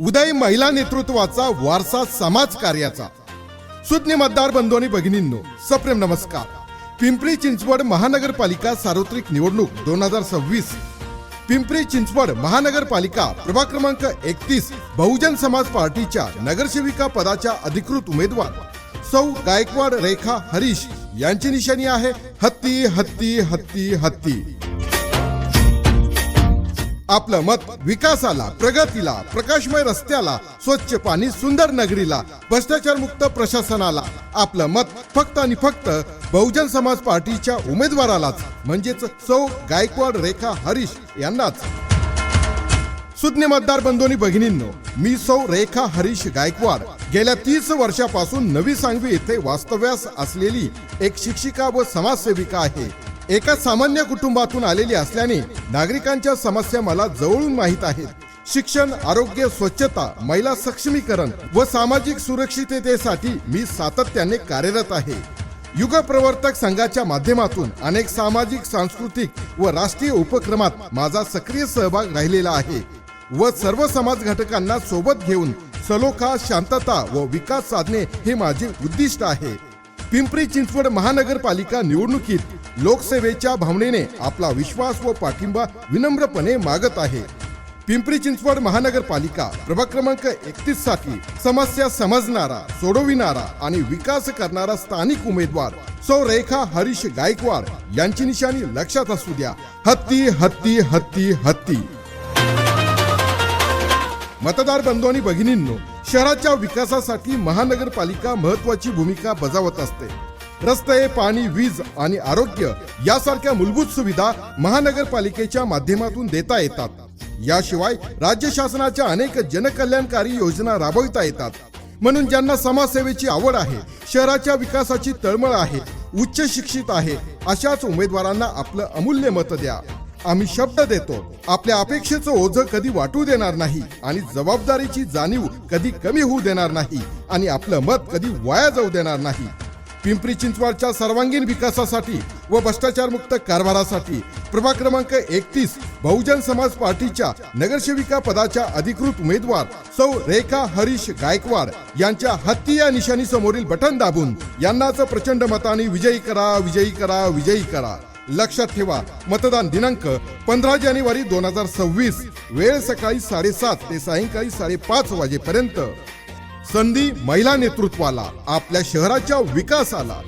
उदय महिला नेतृत्वाचा वारसा समाज कार्याचा. सुज्ञ मतदार बंधू आणि भगिनींनो सप्रेम नमस्कार. पिंपरी चिंचवड महानगरपालिका सार्वत्रिक निवडणूक दोन हजार सव्वीस. पिंपरी चिंचवड महानगरपालिका प्रभाग क्रमांक एकतीस बहुजन समाज पार्टीच्या नगरसेविका पदाच्या अधिकृत उमेदवार सौ गायकवाड रेखा हरीश यांची निशाणी आहे. हत्ती हत्ती हत्ती हत्ती. आपलं मत विकासाला प्रगतीला प्रकाशमय रस्त्याला स्वच्छ पाणी सुंदर नगरीला भ्रष्टाचार मुक्त प्रशासनाला. आपलं मत फक्त आणि फक्त बहुजन समाज पार्टीच्या उमेदवारालाच म्हणजेच सौ गायकवाड रेखा हरीश यांनाच. सुज्ञ मतदार बंधूंनी भगिनींनो मी सौ रेखा हरीश गायकवाड गेल्या तीस वर्षापासून नवी सांगवी येथे वास्तव्यास असलेली एक शिक्षिका व समाजसेविका आहे. एका सामान्य कुटुंबातून आलेली असल्याने नागरिकांच्या समस्या मला जवळून माहीत आहेत. शिक्षण आरोग्य स्वच्छता महिला सक्षमीकरण व सामाजिक सुरक्षिततेसाठी मी सातत्याने कार्यरत आहे. युग प्रवर्तक संघाच्या माध्यमातून अनेक सामाजिक सांस्कृतिक व राष्ट्रीय उपक्रमात माझा सक्रिय सहभाग राहिलेला आहे व सर्व समाज घटकांना सोबत घेऊन सलोखा शांतता व विकास साधणे हे माझे उद्दिष्ट आहे. पिंपरी चिंचवड महानगरपालिका निवडणुकीत लोकसेवेच्या भावनेने आपला विश्वास व पाठिंबा विनम्रपणे मागत आहे. पिंपरी चिंचवड महानगरपालिका प्रभाग क्रमांक एकतीससाठी समस्या समजणारा सोडविणारा आणि विकास करणारा स्थानिक उमेदवार सौ रेखा हरीश गायकवाड यांची निशाणी लक्षात असू द्या. हत्ती हत्ती हत्ती हत्ती. मतदार बंधू आणि भगिनींनो शहराच्या विकासासाठी महानगरपालिका महत्वाची भूमिका बजावत असते. रस्ते पाणी वीज आणि आरोग्य यासारख्या मूलभूत सुविधा महानगरपालिकेच्या माध्यमातून देता येतात. याशिवाय राज्य शासनाच्या अनेक जनकल्याणकारी योजना राबविता येतात. म्हणून ज्यांना समाजसेवेची आवड आहे शहराच्या विकासाची तळमळ आहे उच्च शिक्षित आहे अशाच उमेदवारांना आपलं अमूल्य मत द्या. आम्ही शब्द देतो. आपल्या अपेक्षेचं ओझं कधी वाटू देणार नाही आणि जबाबदारीची जाणीव कधी कमी होऊ देणार नाही आणि आपलं मत कधी वाया जाऊ देणार नाही. पिंपरी चिंचवडच्या सर्वांगीण विकासासाठी व भ्रष्टाचारमुक्त कारभारासाठी प्रभाग क्रमांक एकतीस बहुजन समाज पार्टीच्या नगरसेविका पदाच्या अधिकृत उमेदवार सौ रेखा हरीश गायकवाड यांच्या हत्ती या निशाणी समोरील बटन दाबून यांनाच प्रचंड मताने विजयी करा विजयी करा विजयी करा. लक्षात ठेवा मतदान दिनांक पंधरा जानेवारी दोन हजार सव्वीस वेळ सकाळी साडेसात ते सायंकाळी साडेपाच वाजेपर्यंत. संधी महिला नेतृत्वाला आपल्या शहराच्या विकासाला.